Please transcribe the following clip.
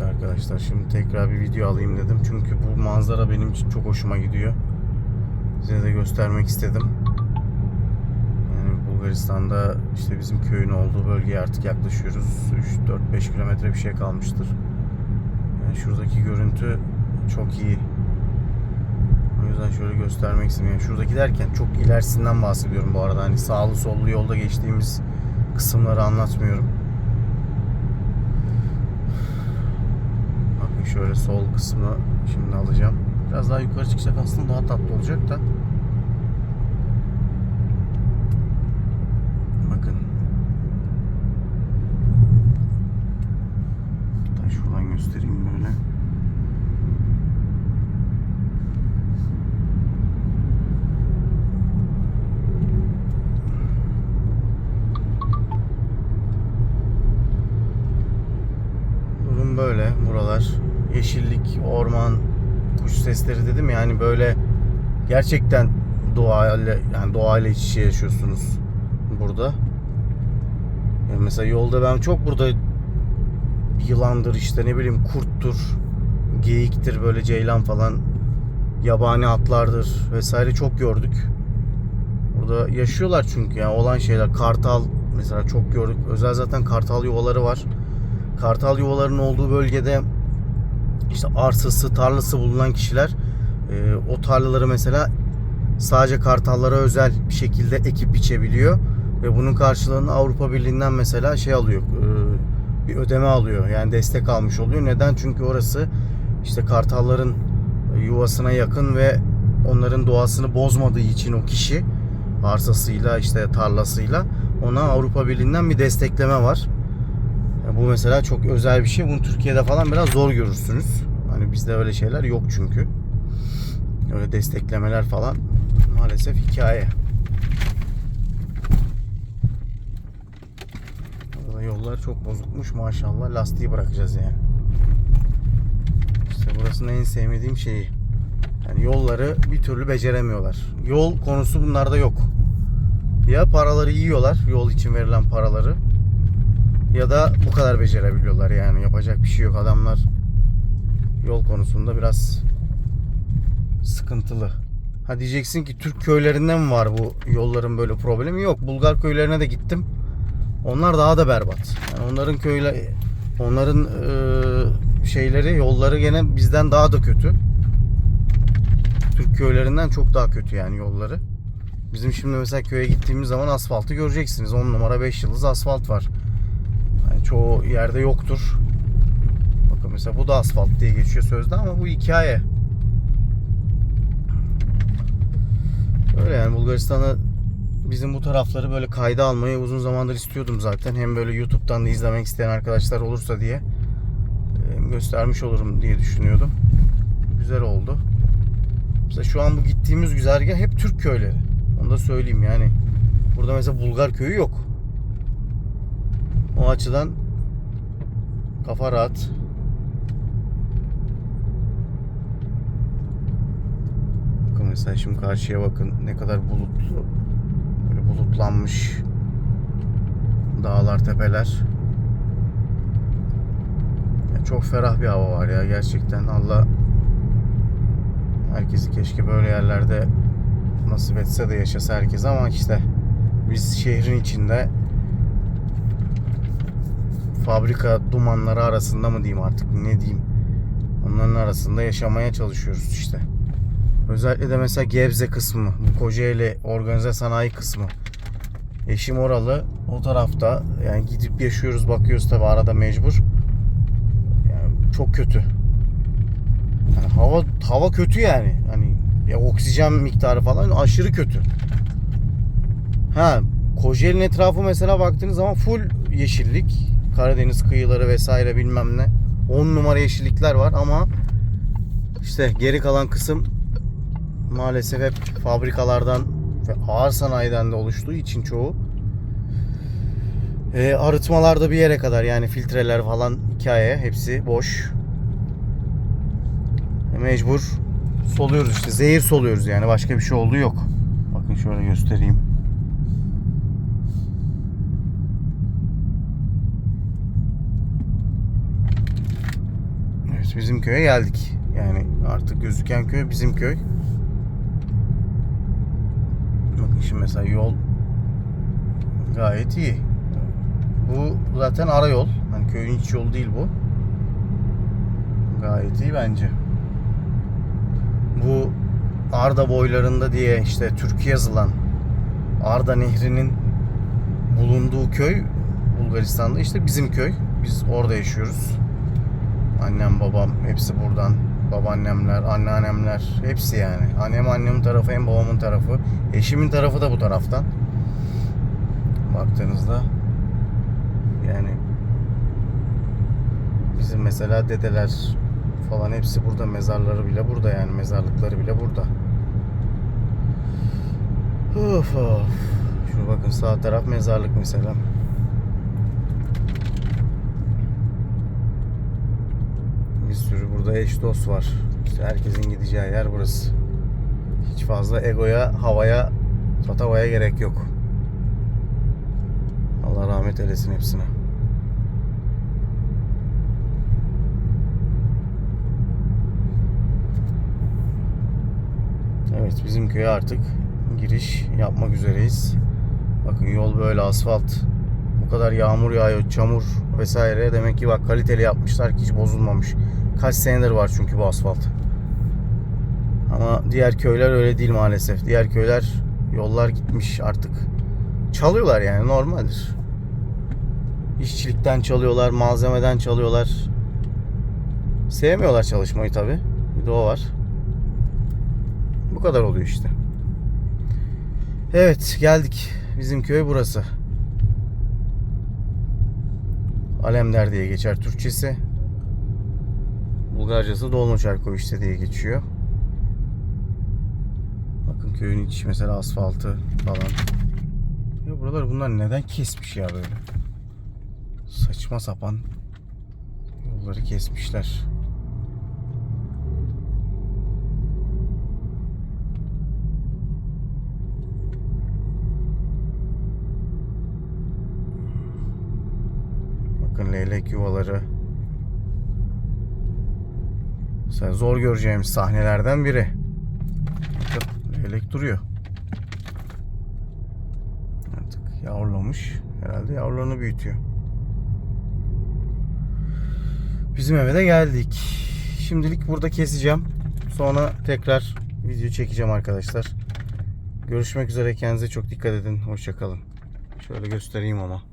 Evet arkadaşlar şimdi tekrar bir video alayım dedim. Çünkü bu manzara benim için çok hoşuma gidiyor. Size de göstermek istedim. Yani Bulgaristan'da işte bizim köyün olduğu bölgeye artık yaklaşıyoruz. 3-4-5 kilometre bir şey kalmıştır. Yani şuradaki görüntü çok iyi. O yüzden şöyle göstermek istedim. Yani şuradaki derken çok ilerisinden bahsediyorum bu arada. Hani sağlı sollu yolda geçtiğimiz kısımları anlatmıyorum. Bakın şöyle sol kısmı şimdi alacağım. Biraz daha yukarı çıkacak aslında daha tatlı olacak da. Bakın. Hatta şuradan göstereyim böyle. Durum böyle buralar. Yeşillik, orman, kuş sesleri dedim ya, yani böyle gerçekten doğayla yani doğayla iç içe yaşıyorsunuz burada. Yani mesela yolda ben çok burada yılandır işte ne bileyim kurttur, geyiktir böyle ceylan falan yabani atlardır vesaire çok gördük. Burada yaşıyorlar çünkü yani olan şeyler kartal mesela çok gördük. Özel zaten kartal yuvaları var. Kartal yuvalarının olduğu bölgede işte arsası, tarlası bulunan kişiler e, o tarlaları mesela sadece kartallara özel bir şekilde ekip biçebiliyor ve bunun karşılığında Avrupa Birliği'nden mesela şey alıyor, e, bir ödeme alıyor. Yani destek almış oluyor. Neden? Çünkü orası işte kartalların yuvasına yakın ve onların doğasını bozmadığı için o kişi arsasıyla işte tarlasıyla ona Avrupa Birliği'nden bir destekleme var. Bu mesela çok özel bir şey. Bunu Türkiye'de falan biraz zor görürsünüz. Hani bizde öyle şeyler yok çünkü. Öyle desteklemeler falan maalesef hikaye. Burada yollar çok bozukmuş maşallah. Lastiği bırakacağız yani. İşte burasının en sevmediğim şeyi. Yani yolları bir türlü beceremiyorlar. Yol konusu bunlarda yok. Ya paraları yiyorlar, yol için verilen paraları ya da bu kadar becerebiliyorlar yani yapacak bir şey yok adamlar yol konusunda biraz sıkıntılı. Ha diyeceksin ki Türk köylerinde mi var bu yolların böyle problemi? Yok. Bulgar köylerine de gittim. Onlar daha da berbat. Yani onların köyler onların e, şeyleri yolları gene bizden daha da kötü. Türk köylerinden çok daha kötü yani yolları. Bizim şimdi mesela köye gittiğimiz zaman asfaltı göreceksiniz. 10 numara 5 yıldız asfalt var. Çoğu yerde yoktur. Bakın mesela bu da asfalt diye geçiyor sözde ama bu hikaye. Öyle yani Bulgaristan'ı bizim bu tarafları böyle kayda almayı uzun zamandır istiyordum zaten. Hem böyle YouTube'dan da izlemek isteyen arkadaşlar olursa diye hem göstermiş olurum diye düşünüyordum. Güzel oldu. Mesela şu an bu gittiğimiz güzergah hep Türk köyleri. Onu da söyleyeyim yani. Burada mesela Bulgar köyü yok. O açıdan kafa rahat. Bakın mesela şimdi karşıya bakın ne kadar bulutlu. Böyle bulutlanmış. Dağlar, tepeler. Ya çok ferah bir hava var ya gerçekten. Allah herkesi keşke böyle yerlerde nasip etse de yaşasa herkes ama işte biz şehrin içinde fabrika dumanları arasında mı diyeyim artık ne diyeyim onların arasında yaşamaya çalışıyoruz işte. Özellikle de mesela Gebze kısmı, bu Kocaeli organize sanayi kısmı. Eşim oralı o tarafta yani gidip yaşıyoruz bakıyoruz tabi arada mecbur. Yani çok kötü. Yani hava hava kötü yani. Hani ya oksijen miktarı falan aşırı kötü. Ha Kocaeli'nin etrafı mesela baktığınız zaman full yeşillik. Karadeniz kıyıları vesaire bilmem ne. 10 numara yeşillikler var ama işte geri kalan kısım maalesef hep fabrikalardan ve ağır sanayiden de oluştuğu için çoğu e, arıtmalarda bir yere kadar yani filtreler falan hikaye hepsi boş. Mecbur soluyoruz işte zehir soluyoruz yani başka bir şey olduğu yok. Bakın şöyle göstereyim. Evet bizim köye geldik. Yani artık gözüken köy bizim köy. Bakın şimdi mesela yol gayet iyi. Bu zaten ara yol. Hani köyün iç yolu değil bu. Gayet iyi bence. Bu Arda boylarında diye işte Türkiye yazılan Arda Nehri'nin bulunduğu köy Bulgaristan'da işte bizim köy. Biz orada yaşıyoruz. Annem babam hepsi buradan. Babaannemler, anneannemler hepsi yani. Annem annemin tarafı hem babamın tarafı. Eşimin tarafı da bu taraftan. Baktığınızda yani bizim mesela dedeler falan hepsi burada. Mezarları bile burada yani. Mezarlıkları bile burada. Of of. Şu bakın sağ taraf mezarlık mesela. Bir sürü burada eş dost var. İşte herkesin gideceği yer burası. Hiç fazla egoya, havaya, tatavaya gerek yok. Allah rahmet eylesin hepsine. Evet bizim köye artık giriş yapmak üzereyiz. Bakın yol böyle asfalt. Bu kadar yağmur yağıyor, çamur vesaire. Demek ki bak kaliteli yapmışlar ki hiç bozulmamış. Kaç senedir var çünkü bu asfalt. Ama diğer köyler öyle değil maalesef. Diğer köyler yollar gitmiş artık. Çalıyorlar yani normaldir. İşçilikten çalıyorlar, malzemeden çalıyorlar. Sevmiyorlar çalışmayı tabi. Bir de o var. Bu kadar oluyor işte. Evet geldik. Bizim köy burası. Alemdar diye geçer Türkçesi. Bulgarcası Dolnoçarkoviç'te diye geçiyor. Bakın köyün içi mesela asfaltı falan. Ya buralar bunlar neden kesmiş ya böyle? Saçma sapan yolları kesmişler. Bakın leylek yuvaları. Mesela zor göreceğimiz sahnelerden biri. Leylek duruyor. Artık yavrulamış. Herhalde yavrularını büyütüyor. Bizim eve de geldik. Şimdilik burada keseceğim. Sonra tekrar video çekeceğim arkadaşlar. Görüşmek üzere. Kendinize çok dikkat edin. Hoşçakalın. Şöyle göstereyim ama.